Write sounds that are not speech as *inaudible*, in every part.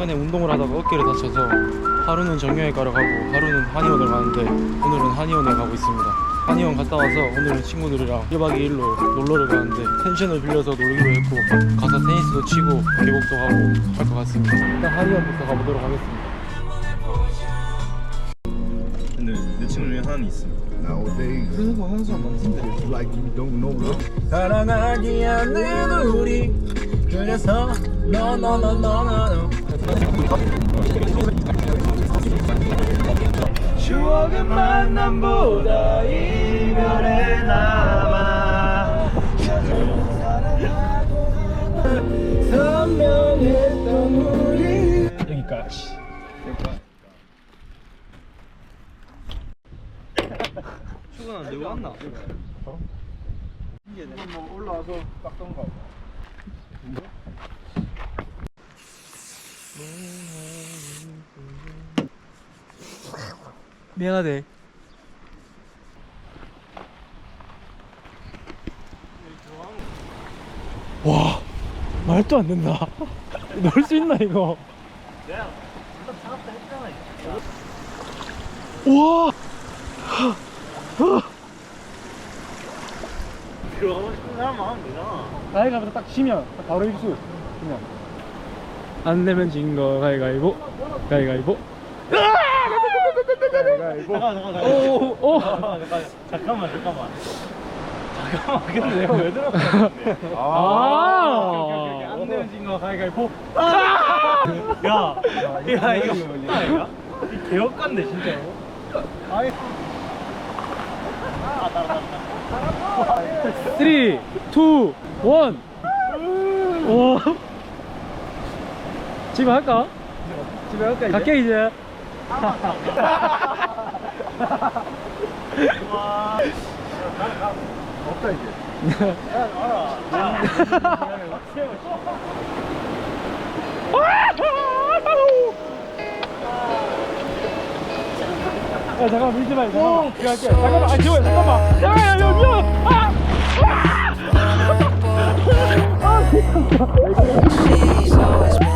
최근에 운동을 하다가 어깨를 다쳐서 하루는 정형외과를 가고 하루는 한의원을 가는데 오늘은 한의원을 가고 있습니다. 한의원 갔다 와서 오늘은 친구들이랑 1박 2일로 놀러를 가는데 펜션을 빌려서 놀기로 했고 가서 테니스도 치고 계곡도 가고 할 것 같습니다. 일단 한의원부터 가보도록 하겠습니다. 근데 내 친구 중에 하나는 있어. Nowadays, 거 하는 사람 많던데. like you don't know love. 사랑하지 않는 우리 그래서 너너너너너 추억은 만남보다 이별에 남아. 선명했던 우리. 여기까지. 출근 안 되고 왔나? 뭐 올라와서 깎던가. 미안하대. 와, 말도 안 된다. *laughs* 놀수 있나 이거? 와, 들어가고 싶은 사람만 하면 되잖아. 가위가위보 딱 치면 딱 바로 입수. 그냥 안 내면 진 거 가위가위보. 가위가위보. 가위가위보. 잠깐만 잠깐만 오, 오. 잠깐만 잠깐만 잠깐만 잠깐만 근데 내가 왜 들어갔는데 아. 안 내면 진거 가위가위보 야, 야 이거 진짜 아닌가? 이 개혁간데 진짜로 아니 아 따라 따라 3, 2, 1. 와. 집에 할까? 집에 갈까 이제? 갈게 이제. 와 없다 이제. 야 잠깐만 밀지 이거 할게 잠깐만 아 지호야 잠깐만 야 야 야 미안 아! *laughs* She's always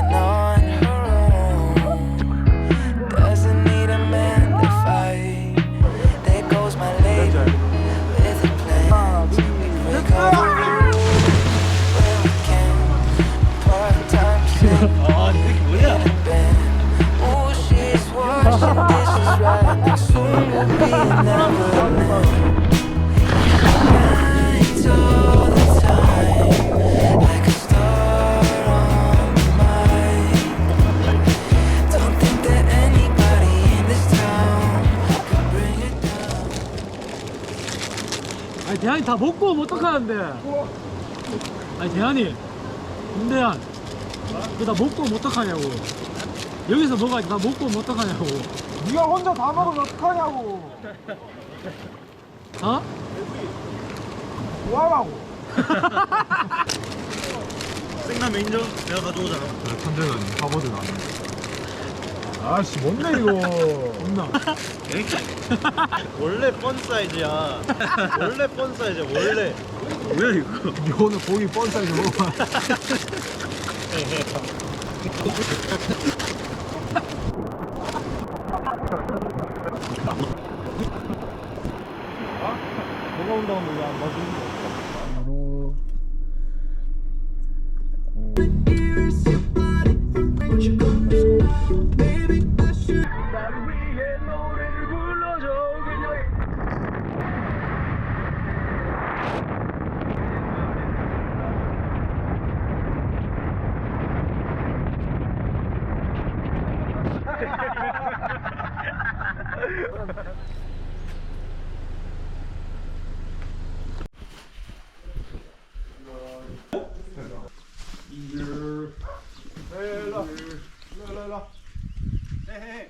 대한이 다 먹고 오면 어떡하는데 아니 대한이 김대한 그다 먹고 오면 어떡하냐고 여기서 먹어야지 다 먹고 오면 어떡하냐고 네가 혼자 다 먹으면 어떡하냐고. 어? 뭐하라고. *laughs* 생라면 인정? 내가 가져오잖아 천재는 하버드 나왔네. 아씨 뭔데 이거. 없나? 원래 펀 사이즈야 원래 펀 사이즈야 원래 뭐야 이거 오늘 고기 뻔 사이즈 먹어봐. 뭐가 온다고 왜안 봐주는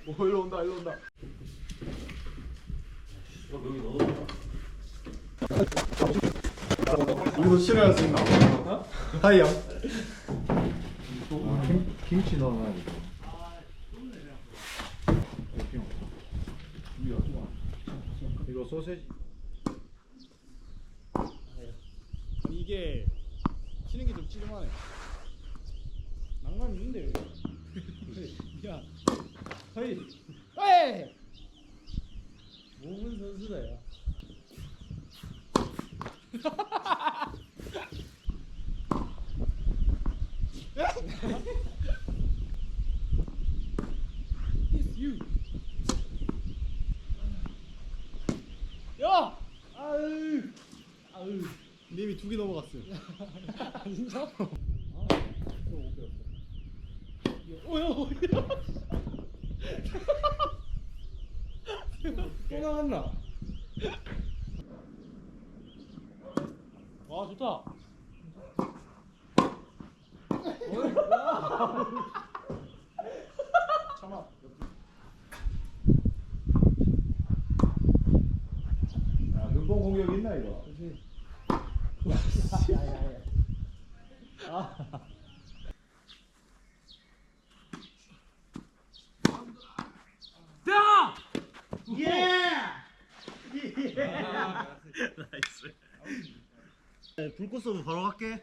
오 일로 온다 일로 온다. 여기서 실어야 수 있나? 하이요. 김, 김치 넣어놔야겠다. 이거 소세지. 이게 치는 게 좀 찌름하네. 장난 있는데 여기. *laughs* 야, 헤이, 헤이. 몸은 선수다 야. It's you. 야! 아유! 아유! 님이 두 개 넘어갔어요. *laughs* 진짜? 아, 또못 배웠어. 오야, 오야. 또 나갔나? 와, 좋다. 참아. 야, 눈뽕 공격 있나 이거? 불꽃 쏘면 바로 갈게.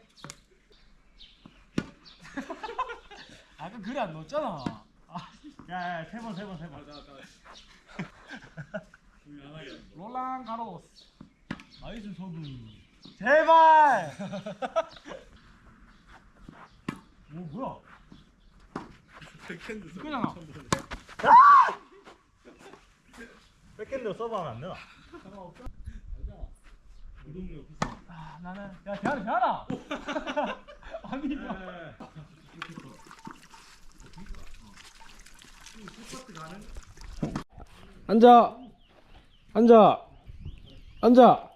아까 글에 안 넣었잖아. 아, 야, 야, 세 번, 세 번, 세 번. *laughs* 롤랑 가로스. 나이스 소금. 제발. 오 뭐야? 이거잖아. 백핸드 서브하면 안 되나? 아, 나는 야 대하라 대하라. *laughs* 아니. 앉아 앉아 앉아 아!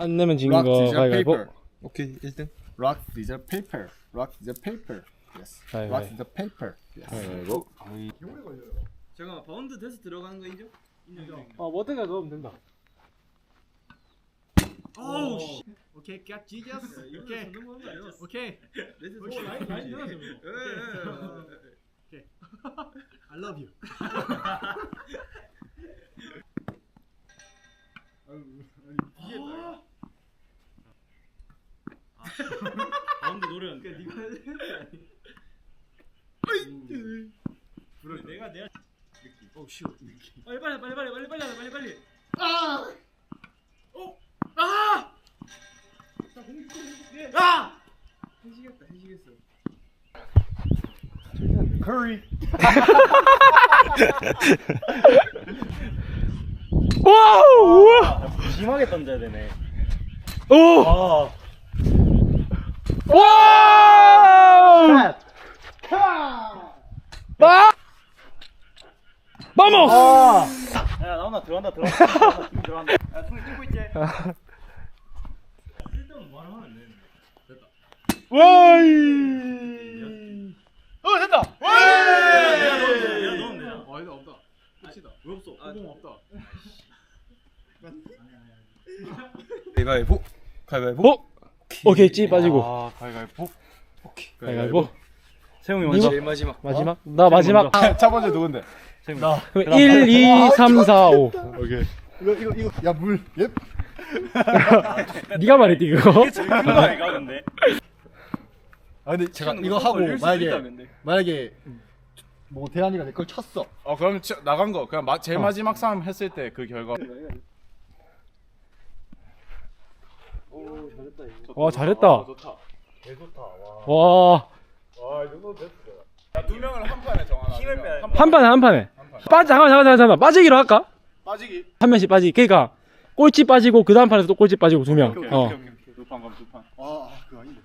안 내면 지는 Rock, 거 가위바위보 paper. 오케이 1등. Rock, scissors, paper. Rock, scissors, paper. Yes. 가위바위보. Rock, scissors, paper. Yes. 가위바위보 잠깐만 바운드 돼서 들어가는 거 인정? 어 뭐든가 넣으면 된다 오우 씨. 오케이 갓 지저스 오케이 오케이 오케이 많이 많이 늘었어. 오케이 I love you *laughs* 바운드 노련 그러니까 네가 해야 내가 내가 오 슈. 빨리 빨리 빨리 빨리 빨리 빨리 하자, 빨리 빨리. 아! 어! 아! 아! 해지겠다 해지겠어. 커리. 와우 우와 심하게 던져야 되네. 오 아. 와우 아 바모스 야 나온다 들어간다 들어간다 들어간다 들어간다. 야 손에 찍고 있지. 쓸데없는 말을 하면 안 되는데. 와이 어 됐다. 내가 넣으면 돼. 내가 넣으면 돼. 어, 이거 없다. 끝이다. 왜 없어? 호공 없다. 가위바위보 가위바위보 어? 오케이. 찌 빠지고. 아 가위바위보. 가위바위보. 세웅이 먼저. 제일 마지막. 마지막? 나 마지막. 첫 번째 누군데? 나. 그럼 1 2 3 4 5 오케이. 이거 이거 이거. 야 물. 예? *laughs* 네가 말했지 그거? 제일 큰거 아이가 근데. 아 근데 제가 이거 거 하고 만약에. 만약에 뭐 대한이가 내 걸 쳤어. 어 그럼 치- 나간 거. 그냥 마, 제일 마지막 싸움 했을 때 그 결과 와 잘했다 좋다 개 좋다. 와. 와두 명을 한 판에 정하나 힘을 두 명. 빼야 한 돼. 한 판에 한 판에 빠지 잠깐만 잠깐만 잠깐만 빠지기로 할까? 빠지기 한 명씩 빠지기 그러니까 꼴찌 빠지고 그 다음 판에서 또 꼴찌 빠지고 두 명 오케이, 어. 오케이, 오케이. 두 판 그럼 두 판 아, 아 그거 아닌데.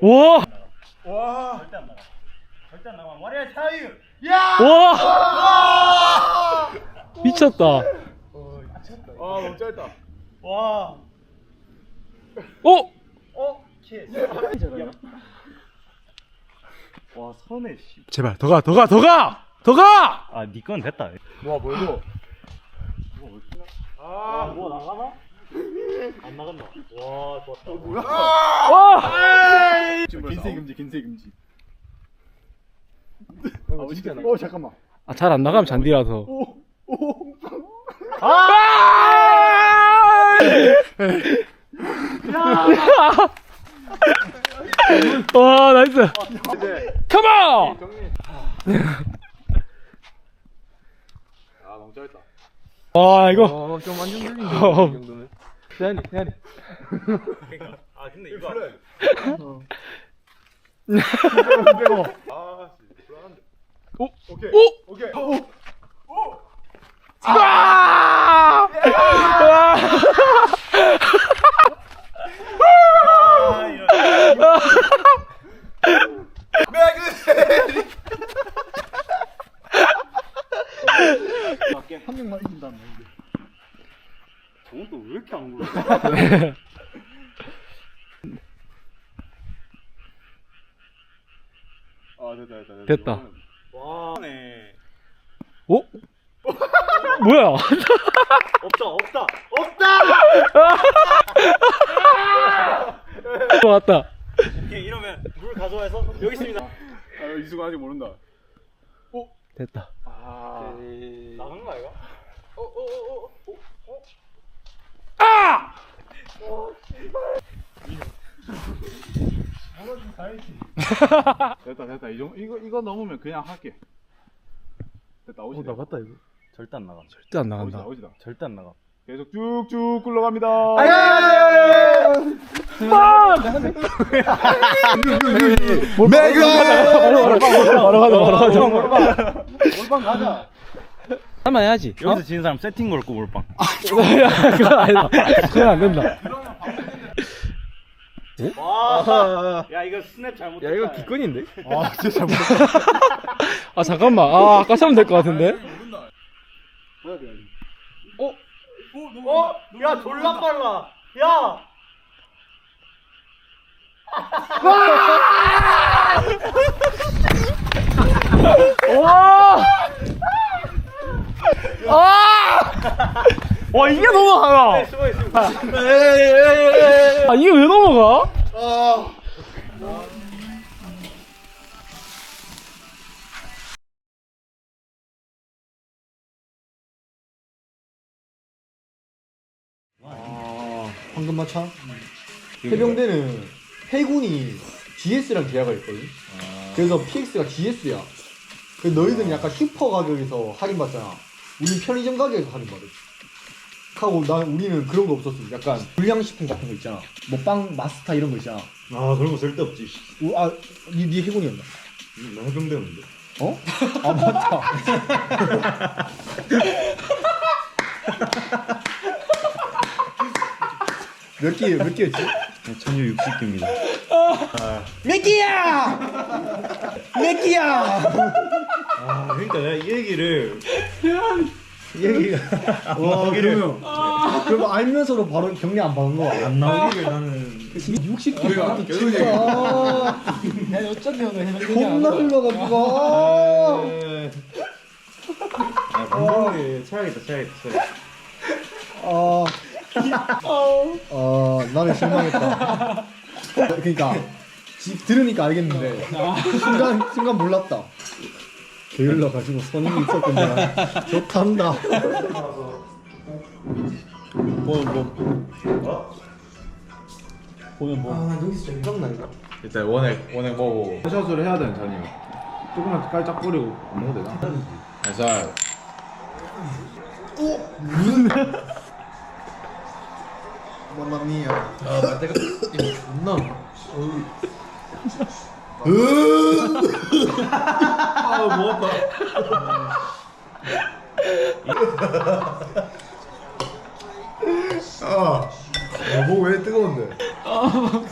와 절대 안 나가. 절대 안 나가. 머리에 차유. 와 미쳤다 아 너무 짧다 와. 어? 어? 키. 와 선에 씨. 제발 더 가 더 가 더 가 더 가! 아, 니건 됐다. 뭐야 뭐 이거 아, 뭐 나가나? 안 나간다. 와 좋았다. 뭐야? 와! 긴세 금지 긴세 금지. 어, 진짜 나. 어 잠깐만. 아, 잘 안 나가면 잔디라서. 오 오. 와, 나이스. 컴온! 아 너무 짧다. 와, 이거. 어, 좀 완전 들린다. 이 어. 정도는. 대한이, 대한이. 아 근데 이거 빼고. 아 씨, 불안한데. 오케이. 오! 오케이. 오. 아! 아 이런. 한 명만 이긴다는 데 저건 또왜 이렇게 안 굴러? 아 됐다 됐다 됐다. 이거는 와네. 오? 뭐야? 없다 없다 없다. *laughs* 왔다. 오케이 이러면 물 가져와서 여기 있습니다. 아 이수가 아직 모른다. 됐다. 아. 나간 거 아이가? 아! 됐다 됐다 이 정도 이거 이거 넘으면 그냥 할게. 됐다 오시. 나갔다, 이거. 절대 안 나가. 절대 안 오시다 나간다. 오시다. 절대 안 나가. 계속 쭉쭉 굴러갑니다. 바로 가자. 한번 해야지. 여기서 지는 사람 세팅 걸고 몰빵. 야, 그건 아니다. 그건 안 된다. 와. 야 이거 스냅 잘못. 야, 이거 기권인데? 아 진짜 잘못. 아, 잠깐만. 아, 아까 하면 될 것 같은데? 어? 야 졸라 빨라. 야. 와! 아! 와, 이게 넘어가나? 아, 이게 왜 넘어가? 황금 마차? 해병대는 해군이 GS랑 계약을 했거든. 그래서 PX가 GS야. 그 너희들은 약간 슈퍼 가격에서 할인 받잖아. 우린 편의점 가격에서 할인받아. 하고 난 우리는 그런 거 없었어. 약간 불량식품 같은 거 있잖아. 뭐 빵 마스타 이런 거 있잖아. 아 그런 거 절대 없지. 우- 아, 니, 니 해군이었나? 나 해병대였는데. 어? 아 맞다. *laughs* 몇 개, 몇 개였지? 1660개입니다. 몇 개야! 몇 개야! 아 그러니까 내가 이 얘기를 이 얘기가 와, 그러면, 그럼 알면서도 바로 격리 안 받은 거야? 안 나오기를 나는 60kg 계속 진짜. 야, 어쩌면 겁나 흘러가지고. 아 방송에 차야겠다 차야겠다 차야겠다. 아, 아, 나는 실망했다. 그러니까 지- 들으니까 알겠는데 순간 순간 몰랐다. 게을러 가지고 선임이 있었군요. 좋단다. 보는 뭐? 보는 뭐? 아, 여기서 좀 생각난다. 일단 원액 원액 먹고 샷을 해야 되는 잔이요. 조금만 깔짝 뿌리고 안 먹어도 되나? 살 살. mamma 아, 내가 이거 존나. 아 먹었다. 아, 아 목왜 뜨거운데? 오